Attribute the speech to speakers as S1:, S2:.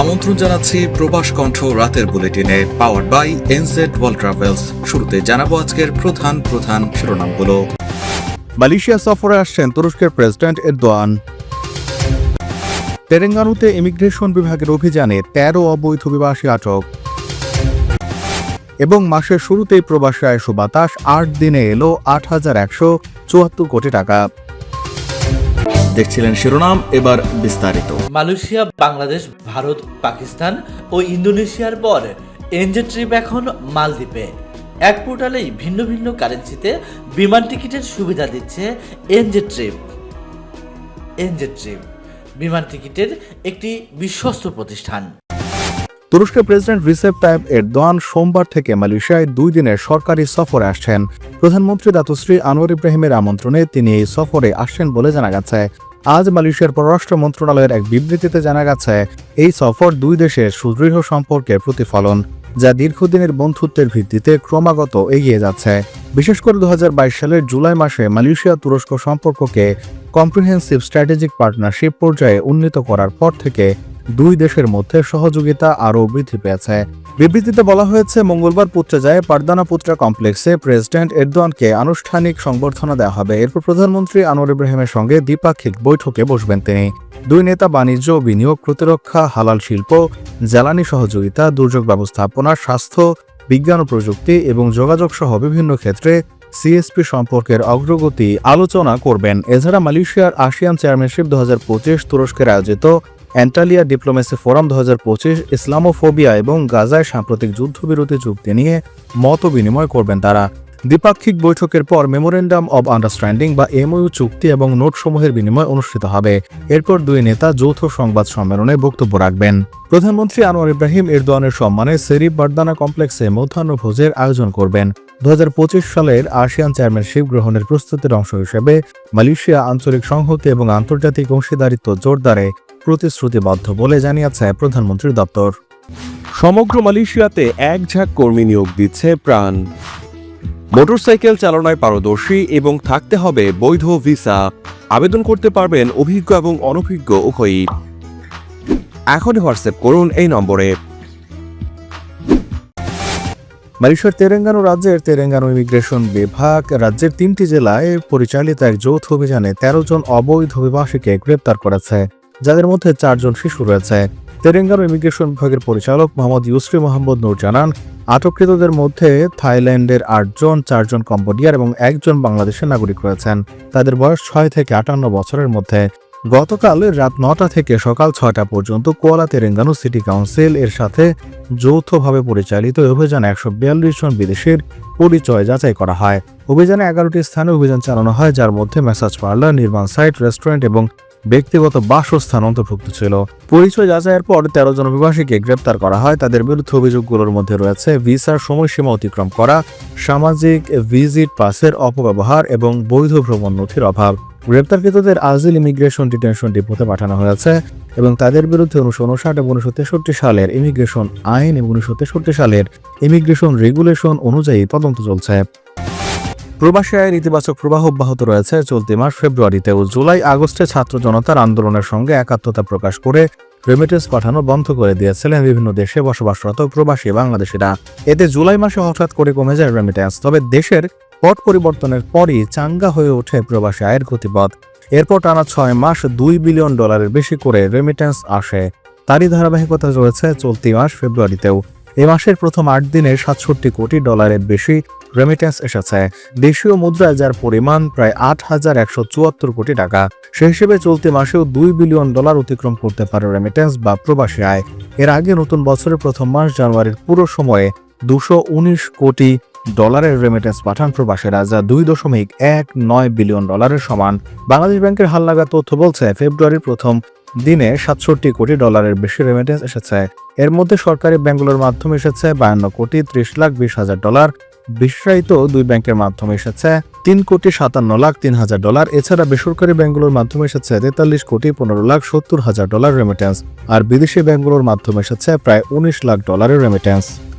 S1: আমন্ত্রণ জানাচ্ছি প্রবাস কণ্ঠ রাতের বুলেটিনে power by NZ world travels শুরুতে জানাব আজকের প্রধান প্রধান শিরোনামগুলো।
S2: মালয়েশিয়া সফরে আসছেন তুরস্কের প্রেসিডেন্ট এরদোয়ান। তেলেঙ্গানুতে ইমিগ্রেশন বিভাগের অভিযানে তেরো অবৈধ অভিবাসী আটক। এবং মাসের শুরুতেই প্রবাসী আয় সুবাতাস আট দিনে এলো আট হাজার একশো চুয়াত্তর কোটি টাকা।
S1: দেখছিলেন শিরোনাম এবার বিস্তারিত।
S3: মালয়েশিয়া বাংলাদেশ ভারত পাকিস্তান ও ইন্দোনেশিয়ার পর এনজে ট্রিপ এখন মালদ্বীপে। এক পোর্টালেই ভিন্ন ভিন্ন কারেন্সিতে বিমান টিকিটের সুবিধা দিচ্ছে এনজে ট্রিপ। এনজে ট্রিপ বিমান টিকিটের একটি বিশ্বস্ত প্রতিষ্ঠান।
S2: তুরস্কের প্রেসিডেন্ট রিসেপ তাইব এরদোয়ান সোমবার থেকে মালয়েশিয়ায় দুই দিনের সরকারি সফরে আসছেন। প্রধানমন্ত্রী দাতুশ্রী আনোয়ার ইব্রাহিমের আমন্ত্রণে তিনি এই সফরে আসছেন বলে জানা গেছে। আজ মালয়েশিয়ার পররাষ্ট্র মন্ত্রণালয়ের এক বিবৃতিতে জানা গেছে, এই সফর দুই দেশের সুদৃঢ় সম্পর্কের প্রতিফলন, যা দীর্ঘদিনের বন্ধুত্বের ভিত্তিতে ক্রমাগত এগিয়ে যাচ্ছে। বিশেষ করে দু হাজার বাইশ সালের জুলাই মাসে মালয়েশিয়া তুরস্ক সম্পর্ককে কম্প্রিহেন্সিভ স্ট্র্যাটেজিক পার্টনারশিপ পর্যায়ে উন্নীত করার পর থেকে দুই দেশের মধ্যে সহযোগিতা আরও বৃদ্ধি পেয়েছে। বিবৃতিতে বলা হয়েছে, মঙ্গলবার পুত্রজায়ে পারদানা পুত্রা কমপ্লেক্সে প্রেসিডেন্ট এরদোয়ানকে আনুষ্ঠানিক সংবর্ধনা দেওয়া হবে। এরপর প্রধানমন্ত্রী আনোয়ার ইব্রাহিমের সঙ্গে দ্বিপাক্ষিক বৈঠকে বসবেন তিনি। দুই নেতা বাণিজ্য, বিনিয়োগ, প্রতিরক্ষা, হালাল শিল্প, জ্বালানি সহযোগিতা, দুর্যোগ ব্যবস্থাপনা, স্বাস্থ্য, বিজ্ঞান ও প্রযুক্তি এবং যোগাযোগ সহ বিভিন্ন ক্ষেত্রে সিএসপি সম্পর্কের অগ্রগতি আলোচনা করবেন। এছাড়া মালয়েশিয়ার আসিয়ান চেয়ারম্যানশিপ দু হাজার পঁচিশ তুরস্কের আয়োজিত অ্যান্টালিয়া ডিপ্লোমেসি ফোরাম দু হাজার পঁচিশ ইসলামোফোবিয়া এবং গাজায় সাম্প্রতিক যুদ্ধবিরতি চুক্তি নিয়ে মত বিনিময় করবেন তারা। দ্বিপাক্ষিক বৈঠকের পর মেমোরেন্ডাম অব আন্ডারস্ট্যান্ডিং বা এমওইউ চুক্তি এবং নোটসমূহের বিনিময় অনুষ্ঠিত হবে। এরপর দুই নেতা যৌথ সংবাদ সম্মেলনে বক্তব্য রাখবেন। প্রধানমন্ত্রী আনোয়ার ইব্রাহিম এরদোয়ানের সম্মানে সেরিব বার্দানা কমপ্লেক্সে মধ্যাহ্নভোজের আয়োজন করবেন। দু হাজার পঁচিশ সালের আসিয়ান চেয়ারম্যানশিপ গ্রহণের প্রস্তুতির অংশ হিসেবে মালয়েশিয়া আঞ্চলিক সংহতি এবং আন্তর্জাতিক অংশীদারিত্ব জোরদারে প্রতিশ্রুতিবদ্ধ বলে জানিয়েছে প্রধানমন্ত্রীর দপ্তর।
S4: সমগ্র মালয়েশিয়াতে এক ঝাঁক কর্মী নিয়োগ দিচ্ছে প্রাণ। মোটরসাইকেল চালনায় পারদর্শী এবং থাকতে হবে বৈধ ভিসা। আবেদন করতে পারবেন অভিজ্ঞ এবং অনভিজ্ঞ উভয়ই। এখনই হোয়াটসঅ্যাপ করুন এই নম্বরে।
S2: মালয়েশিয়ার তেলেঙ্গানা রাজ্যের তেলেঙ্গানা ইমিগ্রেশন বিভাগ রাজ্যের তিনটি জেলায় পরিচালিত এক যৌথ অভিযানে তেরো জন অবৈধ অভিবাসীকে গ্রেপ্তার করেছে। যাদের মধ্যে চারজন শিশু রয়েছে। তেলেঙ্গানা ইমিগ্রেশন বিভাগের পরিচালক মোহাম্মদ ইউসরি মোহাম্মদ নূর জানান, আটককৃতদের মধ্যে থাইল্যান্ডের আটজন, চারজন কম্বোডিয়ার এবং একজন বাংলাদেশের নাগরিক রয়েছেন। তাদের বয়স ছয় থেকে আটান্ন বছরের মধ্যে। গতকাল রাত নটা থেকে সকাল ছয়টা পর্যন্ত কোয়ালা তেরেঙ্গানু সিটি কাউন্সিল এর সাথে যৌথভাবে পরিচালিত অভিযান একশো বিয়াল্লিশ জন বিদেশির পরিচয় যাচাই করা হয়। অভিযানে এগারোটি স্থানে অভিযান চালানো হয়, যার মধ্যে ম্যাসাজ পার্লার, নির্মাণ সাইট, রেস্টুরেন্ট এবং ব্যক্তিগত বাসস্থান অন্তর্ভুক্ত ছিল। পরিচয় যাচাইয়ের পর তেরো জন অভিবাসীকে গ্রেপ্তার করা হয়। তাদের বিরুদ্ধে অভিযোগগুলোর মধ্যে রয়েছে ভিসার সময়সীমা অতিক্রম করা, সামাজিক ভিজিট পাসের অপব্যবহার এবং বৈধ ভ্রমণ নথির অভাব। গ্রেপ্তারকৃতদের আজিল ইমিগ্রেশন ডিটেনশন ডিপোতে পাঠানো হয়েছে এবং তাদের বিরুদ্ধে উনিশশো উনষাট এবং উনিশশো তেষট্টি সালের ইমিগ্রেশন আইন এবং উনিশশো তেষট্টি সালের ইমিগ্রেশন রেগুলেশন অনুযায়ী তদন্ত চলছে। প্রবাসী আয়ের ইতিবাচক প্রবাহ অব্যাহত রয়েছে। চলতি মাস ফেব্রুয়ারিতেও জুলাই আগস্টে ছাত্র জনতার আন্দোলনের সঙ্গে একাত্মতা প্রকাশ করে রেমিটেন্স পাঠানো বন্ধ করে দিয়েছিলেন বিভিন্ন দেশে বসবাসরত প্রবাসী বাংলাদেশিরা। এতে জুলাই মাসে হঠাৎ করে কমে যায় রেমিটেন্স তবে দেশের পট পরিবর্তনের পরই চাঙ্গা হয়ে ওঠে প্রবাসী আয়ের গতিপথ। এরপর টানা ছয় মাস দুই বিলিয়ন ডলারের বেশি করে রেমিটেন্স আসে। তারই ধারাবাহিকতা রয়েছে চলতি মাস ফেব্রুয়ারিতেও। এ মাসের প্রথম আট দিনে সাতষট্টি কোটি ডলারের বেশি রেমিটেন্স এসেছে। দেশীয় মুদ্রায় যার পরিমাণ প্রায় আট হাজার একশো চুয়াত্তর কোটি টাকা, সে হিসেবে চলতি মাসেও দুই বিলিয়ন ডলার অতিক্রম করতে পারে রেমিটেন্স বা প্রবাসী আয়। এর আগে নতুন বছরের প্রথম মাস জানুয়ারির পুরো সময়ে দুশো উনিশ কোটি ডলারের রেমিটেন্স পাঠান প্রবাসীরা, যা দুই দশমিক এক নয় বিলিয়ন ডলারের সমান। বাংলাদেশ ব্যাংকের হালনাগাদ তথ্য বলছে, ফেব্রুয়ারির প্রথম দিনে সাতষট্টি কোটি ডলারের বেশি রেমিটেন্স এসেছে। এর মধ্যে সরকারি ব্যাংকগুলোর মাধ্যমে এসেছে বায়ান্ন কোটি ত্রিশ লাখ বিশ হাজার ডলার। বিশেষায়িত দুই ব্যাংকের মাধ্যমে এসেছে। তিন কোটি সাতান্ন লাখ তিন হাজার ডলার। এছাড়া বেসরকারি ব্যাংকগুলোর মাধ্যমে এসেছে তেতাল্লিশ কোটি পনেরো লাখ সত্তর হাজার ডলার রেমিটেন্স আর বিদেশি ব্যাংকগুলোর মাধ্যমে এসেছে প্রায় উনিশ লাখ ডলারের রেমিটেন্স